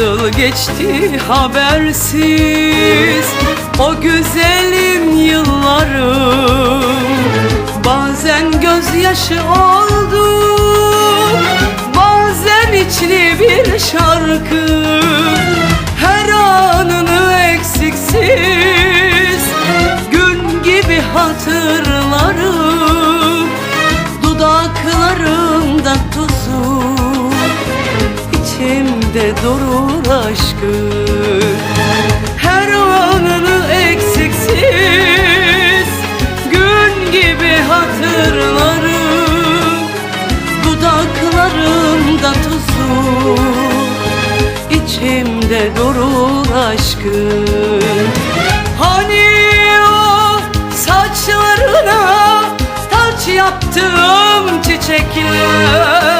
Nasıl geçti habersiz? O güzelim yıllarım Bazen gözyaşı oldu durur aşkın Her anını eksiksiz Gün gibi hatırlarım. Dudaklarımda tuzu içimde durur aşkın Hani o saçlarına taç yaptığım çiçekler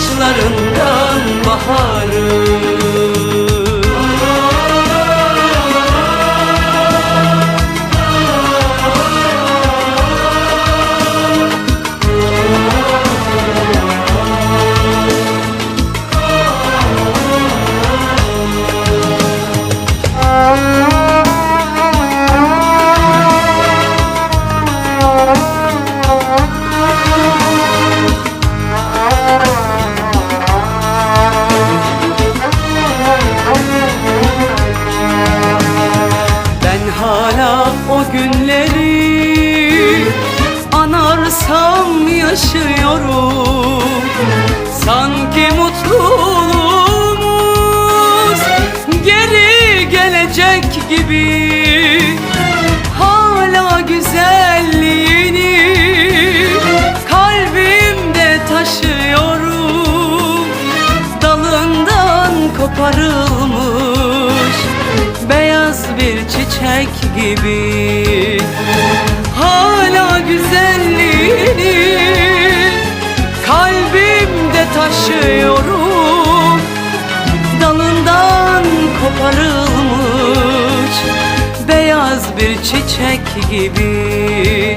Saçlarından baharı yaşıyorum Sanki mutluluğumuz geri gelecek gibi. Hala güzelliğini kalbimde taşıyorum. Dalından koparılmış beyaz bir çiçek gibi taşıyorum. Dalından koparılmış beyaz bir çiçek gibi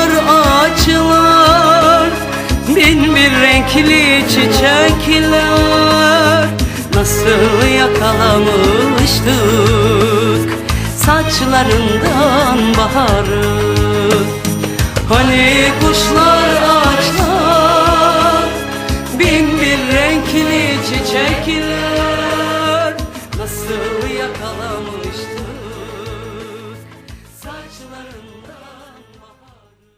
yakalamıştık Saçlarından baharı Hani kuşlar ağaçlar Bin bir renkli çiçekler. Nasıl yakalamıştık